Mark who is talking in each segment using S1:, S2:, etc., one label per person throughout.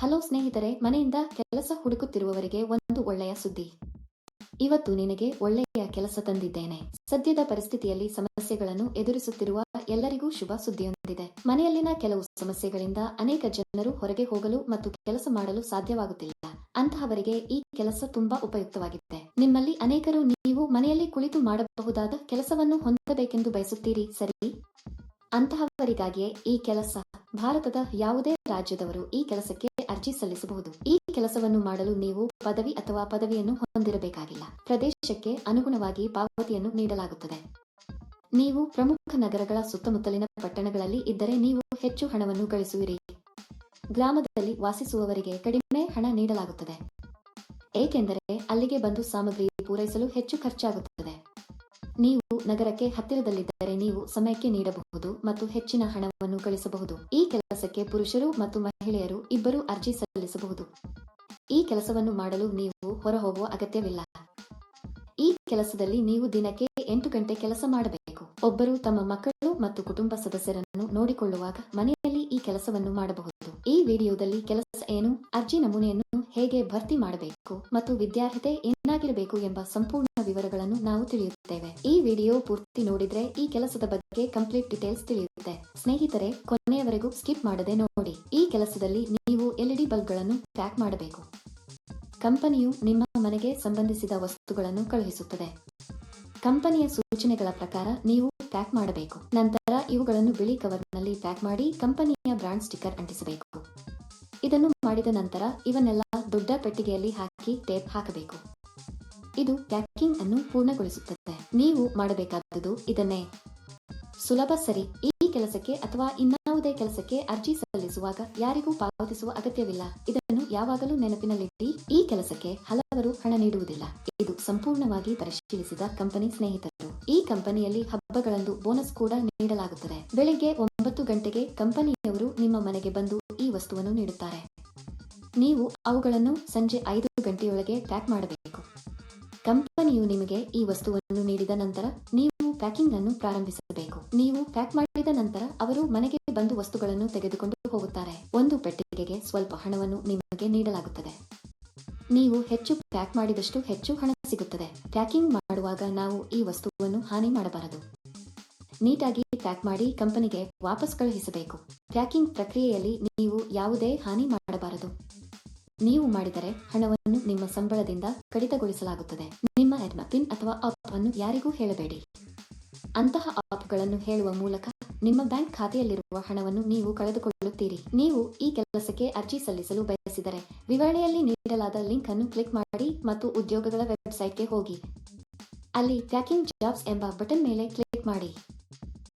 S1: Hello ಸ್ನೇಹಿತರೆ, ಮನೆಯಿಂದ ಕೆಲಸ ಹುಡುಕುತ್ತಿರುವವರಿಗೆ ಒಂದು ಒಳ್ಳೆಯ ಸುದ್ದಿ. ಇವತ್ತು ನಿನಗೆ ಒಳ್ಳೆಯ ಕೆಲಸ ತಂದಿದ್ದೇನೆ. ಸದ್ಯದ ಪರಿಸ್ಥಿತಿಯಲ್ಲಿ ಸಮಸ್ಯೆಗಳನ್ನು ಎದುರಿಸುತ್ತಿರುವ ಎಲ್ಲರಿಗೂ ಶುಭ ಸುದ್ದಿಯೊಂದಿದೆ. ಮನೆಯಲ್ಲಿನ ಕೆಲವು ಸಮಸ್ಯೆಗಳಿಂದ ಅನೇಕ ಜನರು ಹೊರಗೆ ಹೋಗಲು ಮತ್ತು ಕೆಲಸ ಮಾಡಲು ಸಾಧ್ಯವಾಗುತ್ತಿಲ್ಲ. ಅಂತಹವರಿಗೆ ಈ ಕೆಲಸ ತುಂಬಾ ಉಪಯುಕ್ತವಾಗಿದೆ. ನಿಮ್ಮಲ್ಲಿ ಅನೇಕರು ನೀವು ಮನೆಯಲ್ಲಿ ಕುಳಿತು ಮಾಡಬಹುದಾದ ಕೆಲಸವನ್ನು ಹೊಂದಬೇಕೆಂದು ಬಯಸುತ್ತೀರಿ, ಸರಿ? ಅಂತಹವರಿಗಾಗಿಯೇ ಈ ಕೆಲಸ. ಭಾರತದ ಯಾವುದೇ ರಾಜ್ಯದವರು ಈ ಕೆಲಸಕ್ಕೆ ಅರ್ಜಿ ಸಲ್ಲಿಸಬಹುದು. ಈ ಕೆಲಸವನ್ನು ಮಾಡಲು ನೀವು ಪದವಿ ಅಥವಾ ಪದವಿಯನ್ನು ಹೊಂದಿರಬೇಕಾಗಿಲ್ಲ. ಪ್ರದೇಶಕ್ಕೆ ಅನುಗುಣವಾಗಿ ಪಾವತಿಯನ್ನು ನೀಡಲಾಗುತ್ತದೆ. ನೀವು ಪ್ರಮುಖ ನಗರಗಳ ಸುತ್ತಮುತ್ತಲಿನ ಪಟ್ಟಣಗಳಲ್ಲಿ ಇದ್ದರೆ ನೀವು ಹೆಚ್ಚು ಹಣವನ್ನು ಗಳಿಸುವಿರಿ. ಗ್ರಾಮದಲ್ಲಿ ವಾಸಿಸುವವರಿಗೆ ಕಡಿಮೆ ಹಣ ನೀಡಲಾಗುತ್ತದೆ. ಏಕೆಂದರೆ ಅಲ್ಲಿಗೆ ಬಂದು ಸಾಮಗ್ರಿ ಪೂರೈಸಲು ಹೆಚ್ಚು ಖರ್ಚಾಗುತ್ತದೆ. ನೀವು ನಗರಕ್ಕೆ ಹತ್ತಿರದಲ್ಲಿದ್ದರೆ ನೀವು ಸಮಯಕ್ಕೆ ನೀಡಬಹುದು ಮತ್ತು ಹೆಚ್ಚಿನ ಹಣವನ್ನು ಗಳಿಸಬಹುದು. ಈ ಕೆಲಸಕ್ಕೆ ಪುರುಷರು ಮತ್ತು ಮಹಿಳೆಯರು ಇಬ್ಬರೂ ಅರ್ಜಿ ಸಲ್ಲಿಸಬಹುದು. ಈ ಕೆಲಸವನ್ನು ಮಾಡಲು ನೀವು ಹೊರಹೋಗುವ ಅಗತ್ಯವಿಲ್ಲ. ಈ ಕೆಲಸದಲ್ಲಿ ನೀವು ದಿನಕ್ಕೆ ಎಂಟು ಗಂಟೆ ಕೆಲಸ ಮಾಡಬೇಕು. ಒಬ್ಬರು ತಮ್ಮ ಮಕ್ಕಳು ಮತ್ತು ಕುಟುಂಬ ಸದಸ್ಯರನ್ನು ನೋಡಿಕೊಳ್ಳುವಾಗ ಮನೆಯಲ್ಲಿ ಈ ಕೆಲಸವನ್ನು ಮಾಡಬಹುದು. ಈ ವಿಡಿಯೋದಲ್ಲಿ ಕೆಲಸ ಏನು? ಅರ್ಜಿ ನಮೂನೆಯನ್ನು ಹೇಗೆ ಭರ್ತಿ ಮಾಡಬೇಕು ಮತ್ತು ವಿದ್ಯಾರ್ಹತೆ ಏನಾಗಿರಬೇಕು ಎಂಬ ಸಂಪೂರ್ಣ ವಿವರಗಳನ್ನು ನಾವು ತಿಳಿಯುತ್ತೇವೆ. ಈ ವಿಡಿಯೋ ಪೂರ್ತಿ ನೋಡಿದ್ರೆ ಈ ಕೆಲಸದ ಬಗ್ಗೆ ಕಂಪ್ಲೀಟ್ ಡೀಟೇಲ್ಸ್ ತಿಳಿಯುತ್ತೆ. ಸ್ನೇಹಿತರೆ, ಕೊನೆಯವರೆಗೂ ಸ್ಕಿಪ್ ಮಾಡದೆ ನೋಡಿ. ಈ ಕೆಲಸದಲ್ಲಿ ನೀವು ಎಲ್ಇಡಿ ಬಲ್ಬ್ಗಳನ್ನು ಪ್ಯಾಕ್ ಮಾಡಬೇಕು. ಕಂಪನಿಯು ನಿಮ್ಮ ಮನೆಗೆ ಸಂಬಂಧಿಸಿದ ವಸ್ತುಗಳನ್ನು ಕಳುಹಿಸುತ್ತದೆ. ಕಂಪನಿಯ ಸೂಚನೆಗಳ ಪ್ರಕಾರ ನೀವು ಪ್ಯಾಕ್ ಮಾಡಬೇಕು. ನಂತರ ಇವುಗಳನ್ನು ಬಿಳಿ ಕವರ್ನಲ್ಲಿ ಪ್ಯಾಕ್ ಮಾಡಿ ಕಂಪನಿಯ ಬ್ರಾಂಡ್ ಸ್ಟಿಕ್ಕರ್ ಅಂಟಿಸಬೇಕು. ಇದನ್ನು ಮಾಡಿದ ನಂತರ ಇವನ್ನೆಲ್ಲ ದೊಡ್ಡ ಪೆಟ್ಟಿಗೆಯಲ್ಲಿ ಹಾಕಿ ಟೇಪ್ ಹಾಕಬೇಕು. ಇದು ಪ್ಯಾಕಿಂಗ್ ಅನ್ನು ಪೂರ್ಣಗೊಳಿಸುತ್ತದೆ. ನೀವು ಮಾಡಬೇಕಾದದ್ದು ಇದನ್ನೇ. ಸುಲಭ ಸರಿ. ಈ ಕೆಲಸಕ್ಕೆ ಅಥವಾ ಇನ್ನಾವುದೇ ಕೆಲಸಕ್ಕೆ ಅರ್ಜಿ ಸಲ್ಲಿಸುವಾಗ ಯಾರಿಗೂ ಪಾವತಿಸುವ ಅಗತ್ಯವಿಲ್ಲ. ಇದನ್ನು ಯಾವಾಗಲೂ ನೆನಪಿನಲ್ಲಿಟ್ಟು ಈ ಕೆಲಸಕ್ಕೆ ಹಲವರು ಹಣ ನೀಡುವುದಿಲ್ಲ. ಇದು ಸಂಪೂರ್ಣವಾಗಿ ಪರಿಶೀಲಿಸಿದ ಕಂಪನಿ ಸ್ನೇಹಿತರು. ಈ ಕಂಪನಿಯಲ್ಲಿ ಹಬ್ಬಗಳಂದು ಬೋನಸ್ ಕೂಡ ನೀಡಲಾಗುತ್ತದೆ. ಬೆಳಿಗ್ಗೆ ಒಂಬತ್ತು ಗಂಟೆಗೆ ಕಂಪನಿಯವರು ನಿಮ್ಮ ಮನೆಗೆ ಬಂದು ವಸ್ತುವನ್ನು ನೀಡುತ್ತಾರೆ. ನೀವು ಅವುಗಳನ್ನು ಸಂಜೆ ಐದು ಗಂಟೆಯೊಳಗೆ ಪ್ಯಾಕ್ ಮಾಡಬೇಕು. ಕಂಪನಿಯು ನಿಮಗೆ ಈ ವಸ್ತುವನ್ನು ನೀಡಿದ ನಂತರ ನೀವು ಪ್ಯಾಕಿಂಗ್ ಅನ್ನು ಪ್ರಾರಂಭಿಸಬೇಕು. ನೀವು ಪ್ಯಾಕ್ ಮಾಡಿದ ನಂತರ ಅವರು ಮನೆಗೆ ಬಂದು ವಸ್ತುಗಳನ್ನು ತೆಗೆದುಕೊಂಡು ಹೋಗುತ್ತಾರೆ. ಒಂದು ಪೆಟ್ಟಿಗೆಗೆ ಸ್ವಲ್ಪ ಹಣವನ್ನು ನಿಮಗೆ ನೀಡಲಾಗುತ್ತದೆ. ನೀವು ಹೆಚ್ಚು ಪ್ಯಾಕ್ ಮಾಡಿದಷ್ಟು ಹೆಚ್ಚು ಹಣ ಸಿಗುತ್ತದೆ. ಪ್ಯಾಕಿಂಗ್ ಮಾಡುವಾಗ ನಾವು ಈ ವಸ್ತುವನ್ನು ಹಾನಿ ಮಾಡಬಾರದು. ನೀಟಾಗಿ ಪ್ಯಾಕ್ ಮಾಡಿ ಕಂಪನಿಗೆ ವಾಪಸ್ ಕಳುಹಿಸಬೇಕು. ಪ್ಯಾಕಿಂಗ್ ಪ್ರಕ್ರಿಯೆಯಲ್ಲಿ ನೀವು ಯಾವುದೇ ಹಾನಿ ಮಾಡಬಾರದು. ನೀವು ಮಾಡಿದರೆ ಹಣವನ್ನು ನಿಮ್ಮ ಸಂಬಳದಿಂದ ಕಡಿತಗೊಳಿಸಲಾಗುತ್ತದೆ. ನಿಮ್ಮ ಹೆಡ್ಮ ಪಿನ್ ಅಥವಾ ಆಪ್ ಅನ್ನು ಯಾರಿಗೂ ಹೇಳಬೇಡಿ. ಅಂತಹ ಆಪ್ಗಳನ್ನು ಹೇಳುವ ಮೂಲಕ ನಿಮ್ಮ ಬ್ಯಾಂಕ್ ಖಾತೆಯಲ್ಲಿರುವ ಹಣವನ್ನು ನೀವು ಕಳೆದುಕೊಳ್ಳುತ್ತೀರಿ. ನೀವು ಈ ಕೆಲಸಕ್ಕೆ ಅರ್ಜಿ ಸಲ್ಲಿಸಲು ಬಯಸಿದರೆ ವಿವರಣೆಯಲ್ಲಿ ನೀಡಲಾದ ಲಿಂಕ್ ಅನ್ನು ಕ್ಲಿಕ್ ಮಾಡಿ ಮತ್ತು ಉದ್ಯೋಗಗಳ ವೆಬ್ಸೈಟ್ಗೆ ಹೋಗಿ. ಅಲ್ಲಿ ಪ್ಯಾಕಿಂಗ್ ಜಾಬ್ಸ್ ಎಂಬ ಬಟನ್ ಮೇಲೆ ಕ್ಲಿಕ್ ಮಾಡಿ.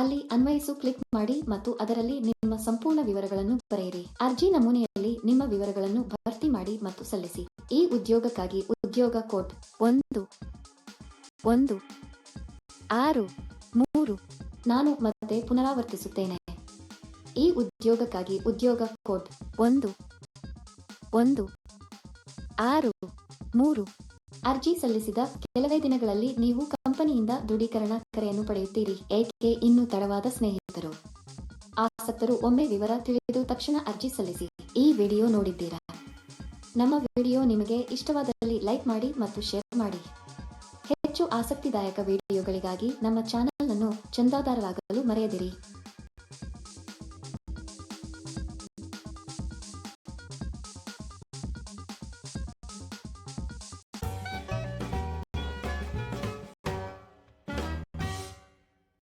S1: ಅಲ್ಲಿ ಅನ್ವಯಿಸು, ಕ್ಲಿಕ್ ಮಾಡಿ ಮತ್ತು ಅದರಲ್ಲಿ ನಿಮ್ಮ ಸಂಪೂರ್ಣ ವಿವರಗಳನ್ನು ಬರೆಯಿರಿ. ಅರ್ಜಿ ನಮೂನೆಯಲ್ಲಿ ನಿಮ್ಮ ವಿವರಗಳನ್ನು ಭರ್ತಿ ಮಾಡಿ ಮತ್ತು ಸಲ್ಲಿಸಿ. ಈ ಉದ್ಯೋಗಕ್ಕಾಗಿ ಉದ್ಯೋಗ ಕೋಡ್ ಒಂದು ಒಂದು, ಆರು, ಮೂರು ನಾನು ಮತ್ತೆ ಪುನರಾವರ್ತಿಸುತ್ತೇನೆ. ಈ ಉದ್ಯೋಗಕ್ಕಾಗಿ ಉದ್ಯೋಗ ಕೋಡ್ ಒಂದು ಒಂದು, ಆರು, ಮೂರು ಅರ್ಜಿ ಸಲ್ಲಿಸಿದ ಕೆಲವೇ ದಿನಗಳಲ್ಲಿ ನೀವು ಕಂಪನಿಯಿಂದ ದೃಢೀಕರಣ ಕರೆಯನ್ನು ಪಡೆಯುತ್ತೀರಿ. ಏಕೆ? ಇನ್ನೂ ತಡವಾದ ಸ್ನೇಹಿತರು. ಆಸಕ್ತರು ಒಮ್ಮೆ ವಿವರ ತಿಳಿದು ತಕ್ಷಣ ಅರ್ಜಿ ಸಲ್ಲಿಸಿ. ಈ ವಿಡಿಯೋ ನೋಡಿದ್ದೀರಾ? ನಮ್ಮ ವಿಡಿಯೋ ನಿಮಗೆ ಇಷ್ಟವಾದಲ್ಲಿ ಲೈಕ್ ಮಾಡಿ ಮತ್ತು ಶೇರ್ ಮಾಡಿ. ಹೆಚ್ಚು ಆಸಕ್ತಿದಾಯಕ ವಿಡಿಯೋಗಳಿಗಾಗಿ ನಮ್ಮ ಚಾನೆಲ್ ಅನ್ನು ಚಂದಾದಾರರಾಗಲು ಮರೆಯದಿರಿ.